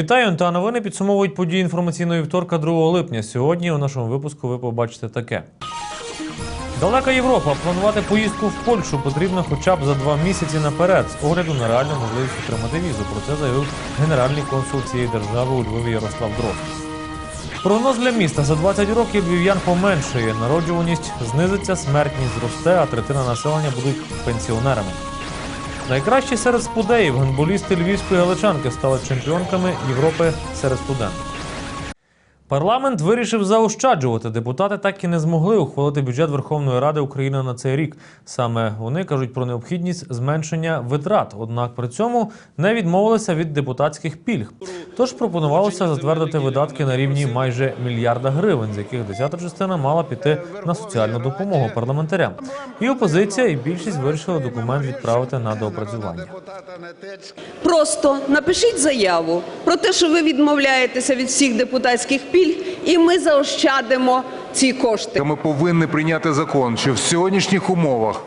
Вітаю та новини підсумовують події інформаційної вівторка 2 липня. Сьогодні у нашому випуску ви побачите таке. Далека Європа. Планувати поїздку в Польщу потрібно хоча б за два місяці наперед з огляду на реальну можливість отримати візу. Про це заявив генеральний консул цієї держави у Львові Ярослав Дрозд. Прогноз для міста за 20 років львів'ян поменшує. Народжуваність знизиться, смертність зросте, а третина населення будуть пенсіонерами. Найкращі серед спудеїв гандболісти львівської галичанки стали чемпіонками Європи серед студентів. Парламент вирішив заощаджувати. Депутати так і не змогли ухвалити бюджет Верховної Ради України на цей рік. Саме вони кажуть про необхідність зменшення витрат. Однак при цьому не відмовилися від депутатських пільг. Тож пропонувалося затвердити видатки на рівні майже мільярда гривень, з яких десята частина мала піти на соціальну допомогу парламентарям. І опозиція, і більшість вирішили документ відправити на доопрацювання. Просто напишіть заяву про те, що ви відмовляєтеся від всіх депутатських пільг, і ми заощадимо ці кошти. Ми повинні прийняти закон, що в сьогоднішніх умовах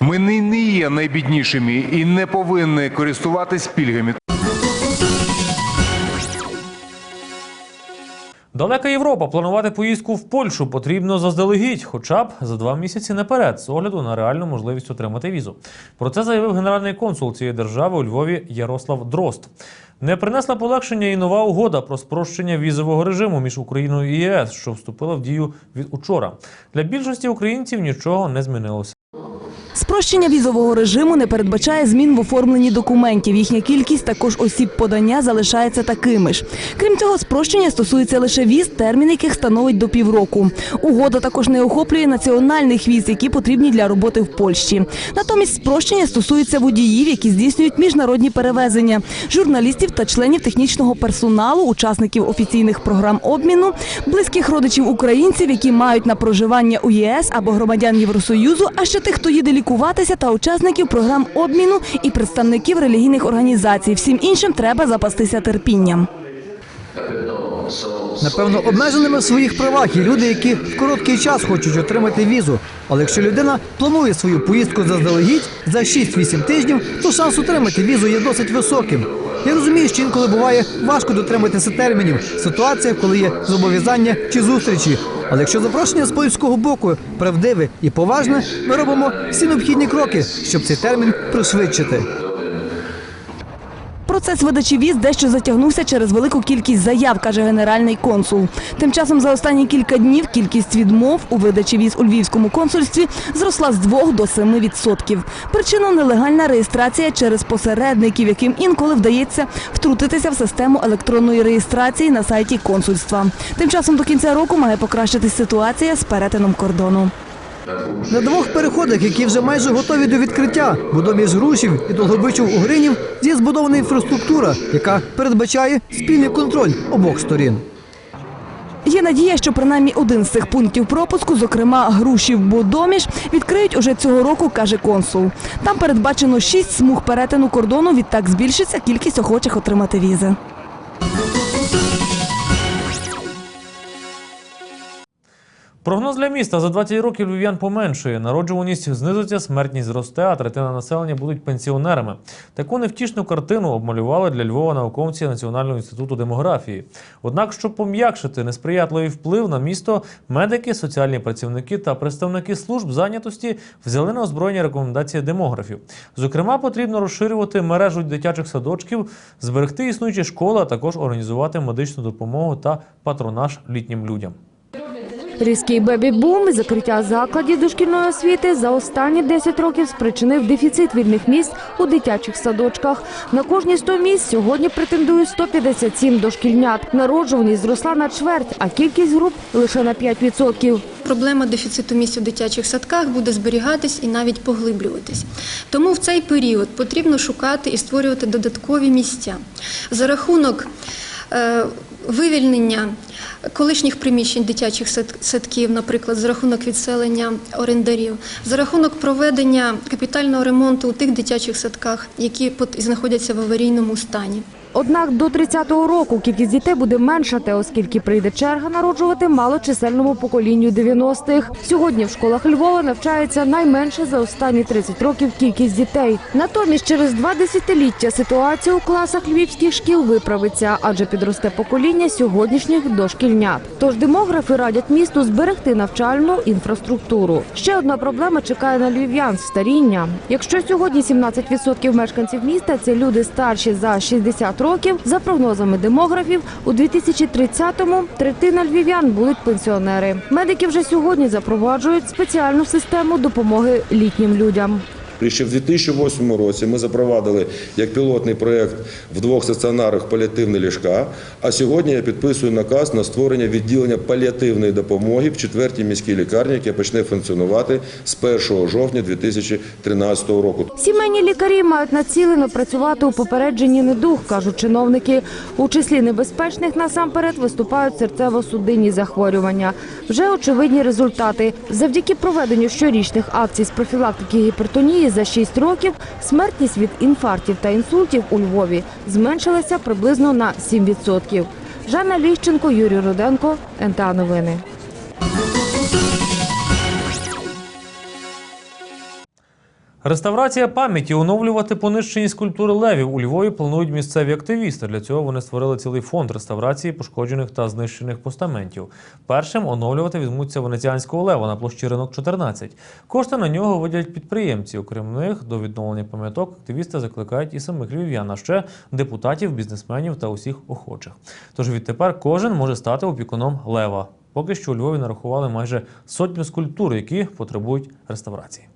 ми не є найбіднішими і не повинні користуватись пільгами. Далека Європа. Планувати поїздку в Польщу потрібно заздалегідь, хоча б за два місяці наперед, з огляду на реальну можливість отримати візу. Про це заявив генеральний консул цієї держави у Львові Ярослав Дрозд. Не принесла полегшення і нова угода про спрощення візового режиму між Україною і ЄС, що вступила в дію від учора. Для більшості українців нічого не змінилося. Спрощення візового режиму не передбачає змін в оформленні документів. Їхня кількість також осіб подання залишається такими ж. Крім цього, спрощення стосується лише віз, термін яких становить до півроку. Угода також не охоплює національних віз, які потрібні для роботи в Польщі. Натомість спрощення стосується водіїв, які здійснюють міжнародні перевезення, журналістів та членів технічного персоналу, учасників офіційних програм обміну, близьких родичів українців, які мають на проживання у ЄС або громадян Євросоюзу, а ще тих, хто їде лікуватися, та учасників програм обміну і представників релігійних організацій. Всім іншим треба запастися терпінням. Напевно, обмеженими в своїх правах є люди, які в короткий час хочуть отримати візу. Але якщо людина планує свою поїздку заздалегідь за 6-8 тижнів, то шанс отримати візу є досить високим. Я розумію, що інколи буває важко дотриматися термінів в ситуаціях, коли є зобов'язання чи зустрічі. Але якщо запрошення з польського боку правдиве і поважне, ми робимо всі необхідні кроки, щоб цей термін пришвидшити. Процес видачі віз дещо затягнувся через велику кількість заяв, каже генеральний консул. Тим часом за останні кілька днів кількість відмов у видачі віз у львівському консульстві зросла з 2 до 7 відсотків. Причина нелегальна реєстрація через посередників, яким інколи вдається втрутитися в систему електронної реєстрації на сайті консульства. Тим часом до кінця року має покращитись ситуація з перетином кордону. На двох переходах, які вже майже готові до відкриття, бо доміж Грушів і Долгобичів Угринів є збудована інфраструктура, яка передбачає спільний контроль обох сторін. Є надія, що принаймні один з цих пунктів пропуску, зокрема Грушів Бодоміж, відкриють уже цього року, каже консул. Там передбачено шість смуг перетину кордону. Відтак збільшиться кількість охочих отримати візи. Прогноз для міста за 20 років львів'ян поменшує. Народжуваність знизиться, смертність зросте, а третина населення будуть пенсіонерами. Таку невтішну картину обмалювали для Львова науковці Національного інституту демографії. Однак, щоб пом'якшити несприятливий вплив на місто, медики, соціальні працівники та представники служб зайнятості взяли на озброєння рекомендації демографів. Зокрема, потрібно розширювати мережу дитячих садочків, зберегти існуючі школи, а також організувати медичну допомогу та патронаж літнім людям. Різкий бебі-бум і закриття закладів дошкільної освіти за останні 10 років спричинив дефіцит вільних місць у дитячих садочках. На кожні 100 місць сьогодні претендують 157 дошкільнят. Народжуваність зросла на чверть, а кількість груп лише на 5%. Проблема дефіциту місць у дитячих садках буде зберігатись і навіть поглиблюватись. Тому в цей період потрібно шукати і створювати додаткові місця за рахунок вивільнення колишніх приміщень дитячих сад- садків, наприклад, за рахунок відселення орендарів, за рахунок проведення капітального ремонту у тих дитячих садках, які знаходяться в аварійному стані. Однак до 30-го року кількість дітей буде меншати, оскільки прийде черга народжувати малочисельному поколінню 90-х. Сьогодні в школах Львова навчається найменше за останні 30 років кількість дітей. Натомість через два десятиліття ситуація у класах львівських шкіл виправиться, адже підросте покоління сьогоднішніх дошкільнят. Тож демографи радять місту зберегти навчальну інфраструктуру. Ще одна проблема чекає на львів'ян старіння. Якщо сьогодні 17% мешканців міста це люди старші за 60 років, за прогнозами демографів, у 2030-му третина львів'ян будуть пенсіонери. Медики вже сьогодні запроваджують спеціальну систему допомоги літнім людям. І ще в 2008 році ми запровадили як пілотний проєкт в двох стаціонарах паліативні ліжка. А сьогодні я підписую наказ на створення відділення паліативної допомоги в четвертій міській лікарні, яке почне функціонувати з 1 жовтня 2013 року. Сімейні лікарі мають націлено працювати у попередженні недуг, кажуть чиновники. У числі небезпечних насамперед виступають серцево-судинні захворювання. Вже очевидні результати. Завдяки проведенню щорічних акцій з профілактики гіпертонії за 6 років смертність від інфарктів та інсультів у Львові зменшилася приблизно на 7%. Жанна Ліщенко, Юрій Руденко, НТА Новини. Реставрація пам'яті оновлювати понищені скульптури левів у Львові планують місцеві активісти. Для цього вони створили цілий фонд реставрації пошкоджених та знищених постаментів. Першим оновлювати візьмуться венеціанського лева на площі ринок 14. Кошти на нього виділять підприємці. Окрім них, до відновлення пам'яток активісти закликають і самих львів'ян, а ще депутатів, бізнесменів та усіх охочих. Тож відтепер кожен може стати опікуном лева. Поки що у Львові нарахували майже сотню скульптур, які потребують реставрації.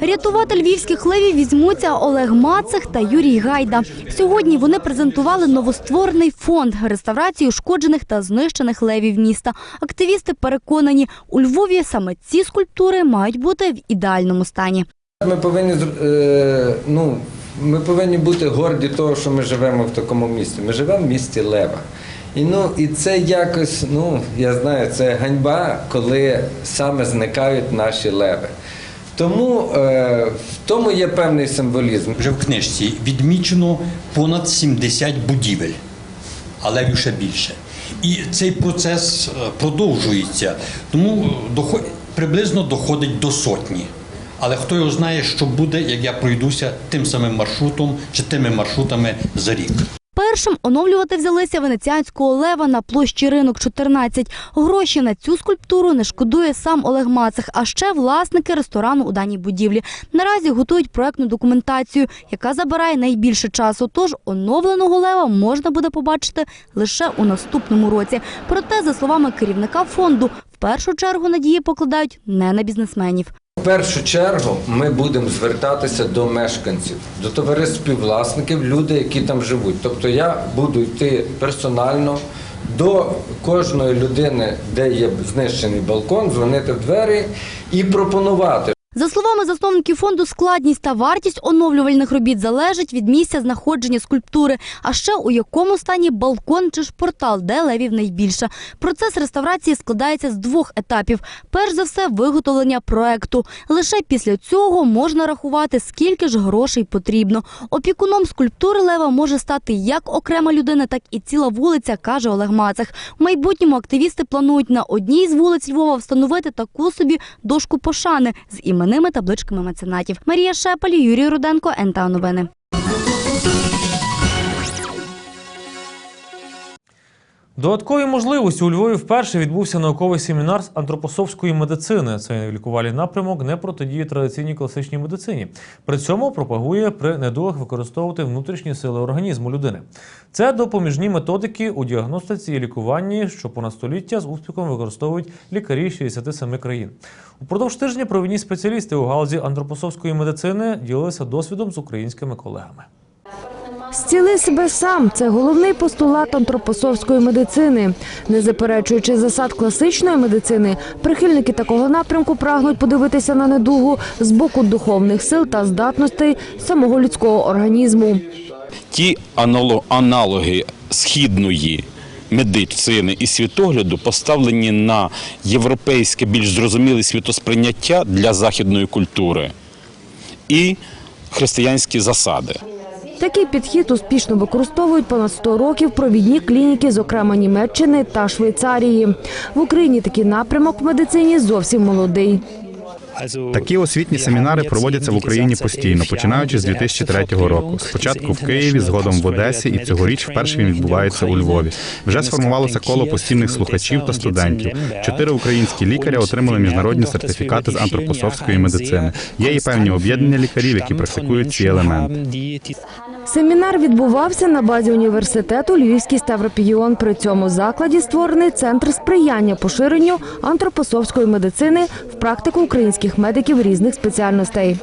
Рятувати львівських левів візьмуться Олег Мацех та Юрій Гайда. Сьогодні вони презентували новостворений фонд реставрації ушкоджених та знищених левів міста. Активісти переконані, у Львові саме ці скульптури мають бути в ідеальному стані. Ми повинні е, ну, ми повинні бути горді того, що ми живемо в такому місті. Ми живемо в місті Лева. І, ну, і це якось, ну, я знаю, це ганьба, коли саме зникають наші леви. Тому е, в тому є певний символізм. Вже в книжці відмічено понад 70 будівель, але ще більше. І цей процес е, продовжується, тому е, дохо- приблизно доходить до сотні. Але хто його знає, що буде, як я пройдуся тим самим маршрутом чи тими маршрутами за рік. Першим оновлювати взялися венеціанського лева на площі ринок 14. Гроші на цю скульптуру не шкодує сам Олег Мацех, а ще власники ресторану у даній будівлі. Наразі готують проектну документацію, яка забирає найбільше часу. Тож оновленого лева можна буде побачити лише у наступному році. Проте, за словами керівника фонду, в першу чергу надії покладають не на бізнесменів. В першу чергу ми будемо звертатися до мешканців, до товариств співвласників, людей, які там живуть. Тобто я буду йти персонально до кожної людини, де є знищений балкон, дзвонити в двері і пропонувати. За словами засновників фонду, складність та вартість оновлювальних робіт залежить від місця знаходження скульптури, а ще у якому стані балкон чи ж портал, де левів найбільше. Процес реставрації складається з двох етапів. Перш за все, виготовлення проекту. Лише після цього можна рахувати, скільки ж грошей потрібно. Опікуном скульптури лева може стати як окрема людина, так і ціла вулиця, каже Олег Мацех. В майбутньому активісти планують на одній з вулиць Львова встановити таку собі дошку пошани з іменними табличками меценатів. Марія Шепель, Юрій Руденко, НТА Новини. Додаткові можливості у Львові вперше відбувся науковий семінар з антропософської медицини. Цей лікувальний напрямок не протидіє традиційній класичній медицині. При цьому пропагує при недугах використовувати внутрішні сили організму людини. Це допоміжні методики у діагностиці і лікуванні, що понад століття з успіхом використовують лікарі 67 країн. Упродовж тижня провідні спеціалісти у галузі антропософської медицини ділилися досвідом з українськими колегами. Зціли себе сам це головний постулат антропософської медицини. Не заперечуючи засад класичної медицини, прихильники такого напрямку прагнуть подивитися на недугу з боку духовних сил та здатностей самого людського організму. ті анало- аналоги східної медицини і світогляду поставлені на європейське більш зрозуміле світосприйняття для західної культури і християнські засади. Такий підхід успішно використовують понад 100 років провідні клініки, зокрема Німеччини та Швейцарії. В Україні такий напрямок в медицині зовсім молодий. Такі освітні семінари проводяться в Україні постійно, починаючи з 2003 року. Спочатку в Києві, згодом в Одесі, і цьогоріч вперше він відбувається у Львові. Вже сформувалося коло постійних слухачів та студентів. Чотири українські лікаря отримали міжнародні сертифікати з антропософської медицини. Є і певні об'єднання лікарів, які практикують ці елементи. Семінар відбувався на базі університету Львівський Ставропігіон. При цьому закладі створений центр сприяння поширенню антропософської медицини в практику українських медиків різних спеціальностей.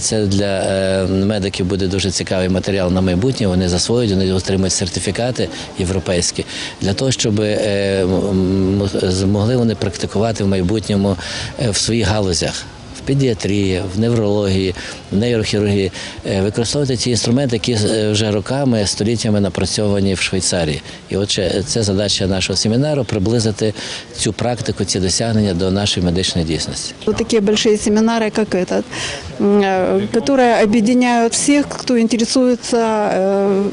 Це для е, медиків буде дуже цікавий матеріал на майбутнє. Вони засвоюють, вони отримують сертифікати європейські для того, щоб е, змогли вони практикувати в майбутньому е, в своїх галузях В педіатрії, в неврології, в нейрохірургії Е, використовувати ті інструменти, які е, вже роками, століттями напрацьовані в Швейцарії. І отже, це задача нашого семінару приблизити цю практику, ці досягнення до нашої медичної дійсності. Вот такие большие семинары, как этот, м, э, которые объединяют всех, кто интересуется, э,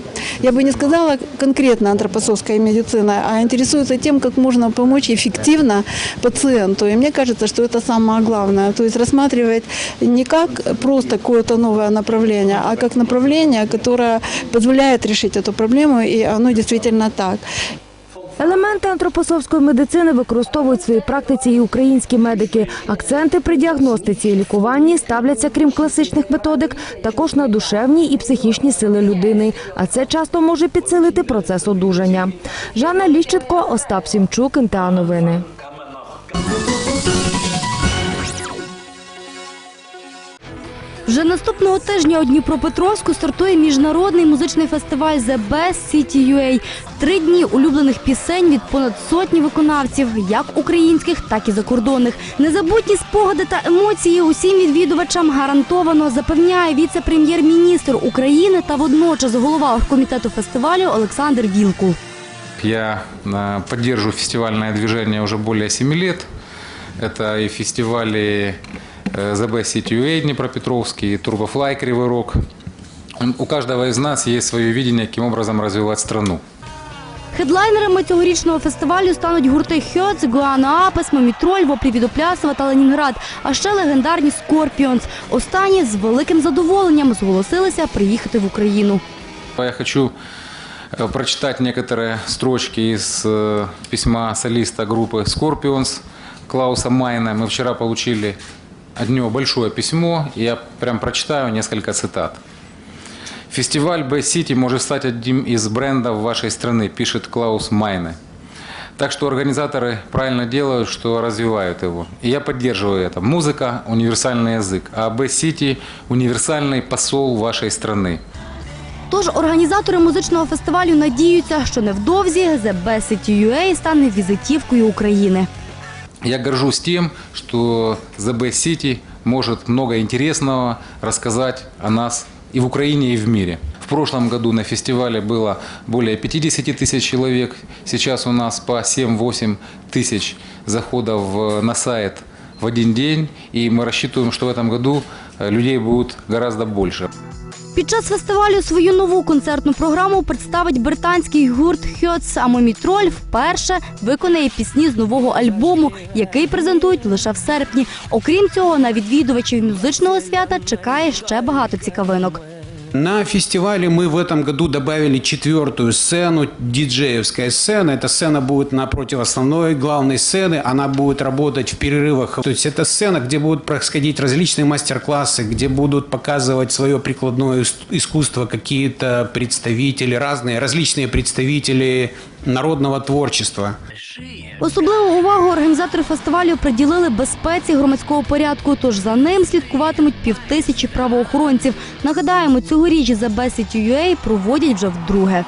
я бы не сказала конкретно антропософской медициной, а интересуется тем, как можно помочь эффективно пациенту. И мне кажется, что это самое главное. То есть рассматривать не как просто какое-то новое направление, а как направление, которое позволяет решить эту проблему, и оно действительно так. Елементи антропософської медицини використовують в своїй практиці і українські медики. Акценти при діагностиці і лікуванні ставляться, крім класичних методик, також на душевні і психічні сили людини. А це часто може підсилити процес одужання. Жанна Ліщенко, Остап Сімчук, НТА Новини. Вже наступного тижня у Дніпропетровську стартує міжнародний музичний фестиваль The Best City UA. Три дні улюблених пісень від понад сотні виконавців, як українських, так і закордонних. Незабутні спогади та емоції усім відвідувачам гарантовано запевняє віце-прем'єр-міністр України та водночас голова оргкомітету фестивалю Олександр Вілкул. Я э, поддерживаю фестивальное движение уже более 7 лет. Это и фестивали э, The Best City UA Днепропетровский, и Turboфлай Кривой Рог. У каждого из нас есть свое видение, каким образом развивать страну. Хедлайнерами цьогорічного фестивалю стануть гурти Хьоц, Гуана Апес, Мамітроль, Вопрі Відоплясова та Ленінград, а ще легендарні Скорпіонс. Останні з великим задоволенням зголосилися приїхати в Україну. Я хочу э, прочитать некоторые строчки из э, письма солиста группы Scorpions Клауса Майна. Мы вчера получили от него большое письмо, и я прям прочитаю несколько цитат. Фестиваль Б-Сити может стать одним из брендов вашей страны, пишет Клаус Майне. Так что организаторы правильно делают, что развивают его. И я поддерживаю это. Музыка – универсальный язык, а Б-Сити – универсальный посол вашей страны. Тож організатори музичного фестивалю надіються, що невдовзі The Best City UA стане візитівкою України. Я горжусь тем, что Best City может много интересного рассказать о нас и в Украине, и в мире. В прошлом году на фестивале было более 50 тысяч человек. Сейчас у нас по 7-8 тысяч заходов э, на сайт в один день. И мы рассчитываем, что в этом году э, людей будет гораздо больше. Під час фестивалю свою нову концертну програму представить британський гурт Хьоц, а Мумітроль вперше виконає пісні з нового альбому, який презентують лише в серпні. Окрім цього, на відвідувачів музичного свята чекає ще багато цікавинок. На фестивале мы в этом году добавили четвертую сцену, диджеевская сцена. Эта сцена будет напротив основной главной сцены. Она будет работать в перерывах. То есть это сцена, где будут происходить различные мастер-классы, где будут показывать свое прикладное ис- искусство какие-то представители, разные, различные представители народного творчества. Особливу увагу організатори фестивалю приділили безпеці громадського порядку, тож за ним слідкуватимуть півтисячі правоохоронців. Нагадаємо, цьогоріч Best City UA проводять вже вдруге.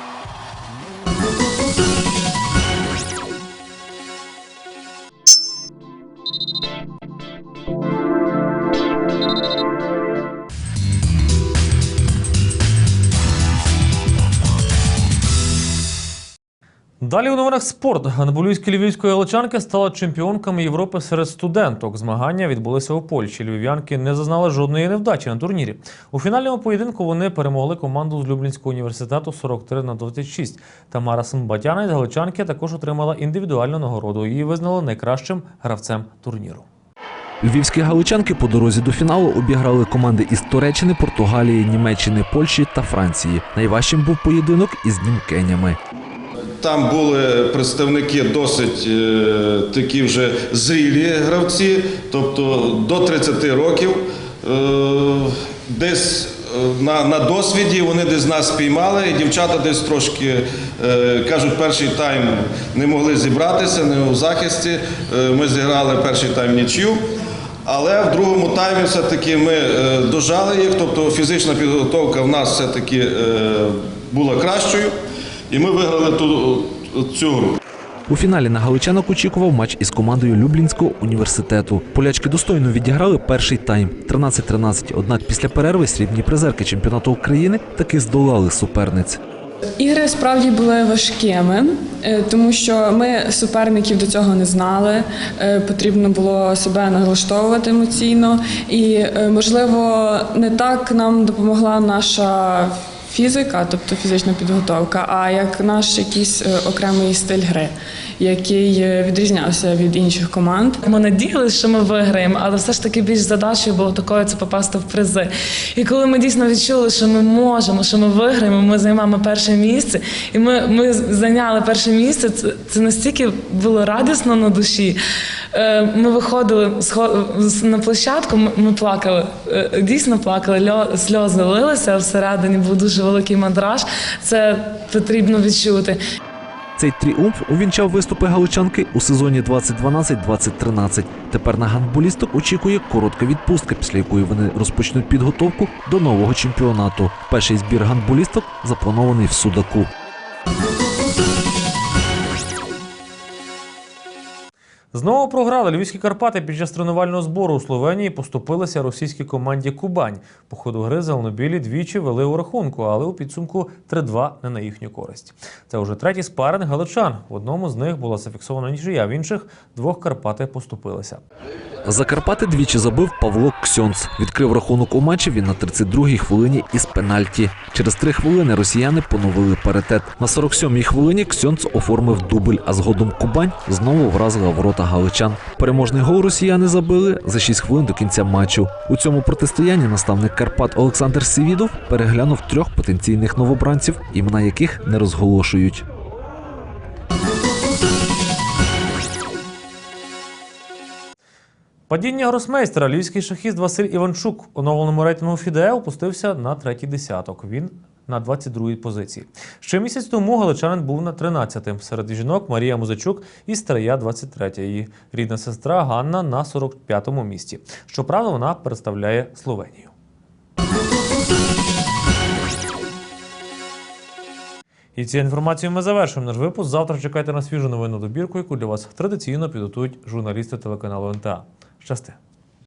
Далі у новинах спорт. Гандболістки львівської галичанки стали чемпіонками Європи серед студенток. Змагання відбулися у Польщі. Львів'янки не зазнали жодної невдачі на турнірі. У фінальному поєдинку вони перемогли команду з Люблінського університету 43 на 26. Тамара Симбатяна із галичанки також отримала індивідуальну нагороду. Її визнали найкращим гравцем турніру. Львівські галичанки по дорозі до фіналу обіграли команди із Туреччини, Португалії, Німеччини, Польщі та Франції. Найважчим був поєдинок із німкенями. Там були представники досить е, такі вже зрілі гравці, тобто до 30 років. Е, десь е, на, на досвіді вони десь нас спіймали, і дівчата десь трошки кажуть, перший тайм не могли зібратися, не у захисті. Ми зіграли перший тайм нічю. Але в другому таймі все-таки ми дожали їх, тобто фізична підготовка в нас все-таки була кращою, і ми виграли ту, цю гру. У фіналі на галичанок очікував матч із командою Люблінського університету. Полячки достойно відіграли перший тайм 13-13. Однак після перерви срібні призерки чемпіонату України таки здолали суперниць. Ігри справді були важкими, е, тому що ми суперників до цього не знали. е, Потрібно було себе налаштовувати емоційно, і е, можливо не так нам допомогла наша фізика, тобто фізична підготовка, а як наш якийсь е, окремий стиль гри, який е, відрізнявся від інших команд. Ми надіялися, що ми виграємо, але все ж таки більш задачею було такою це попасти в призи. І коли ми дійсно відчули, що ми можемо, що ми виграємо, ми займаємо перше місце, і ми, ми зайняли перше місце. Це, це настільки було радісно на душі. Е, Ми виходили на площадку, ми, плакали, е, дійсно плакали, льо- сльози лилися, всередині був дуже великий мандраж. Це потрібно відчути. Цей тріумф увінчав виступи галичанки у сезоні 2012-2013. Тепер на гандболісток очікує коротка відпустка, після якої вони розпочнуть підготовку до нового чемпіонату. Перший збір гандболісток запланований в Судаку. Знову програли львівські Карпати під час тренувального збору у Словенії поступилися російській команді Кубань. По ходу гри зеленобілі двічі вели у рахунку, але у підсумку 3-2 не на їхню користь. Це вже третій спаринг галичан. В одному з них була зафіксована нічия, в інших двох Карпати поступилися. За Карпати двічі забив Павло Ксьонц. Відкрив рахунок у матчі він на 32-й хвилині із пенальті. Через три хвилини росіяни поновили паритет. На 47-й хвилині Ксьонц оформив дубль, а згодом Кубань знову вразила ворота галичан. Переможний гол росіяни забили за 6 хвилин до кінця матчу. У цьому протистоянні наставник Карпат Олександр Сівідов переглянув трьох потенційних новобранців, імена яких не розголошують. Падіння гросмейстера львівський шахіст Василь Іванчук у оновленому рейтингу ФІДЕ опустився на третій десяток. Він на 22-й позиції. Ще місяць тому галичанин був на 13-тим. Серед жінок Марія Музичук і Старая 23 Її рідна сестра Ганна на 45-му місці. Щоправда, вона представляє Словенію. І цією інформацією ми завершуємо наш випуск. Завтра чекайте на свіжу новинну добірку, яку для вас традиційно підготують журналісти телеканалу НТА. Щасти!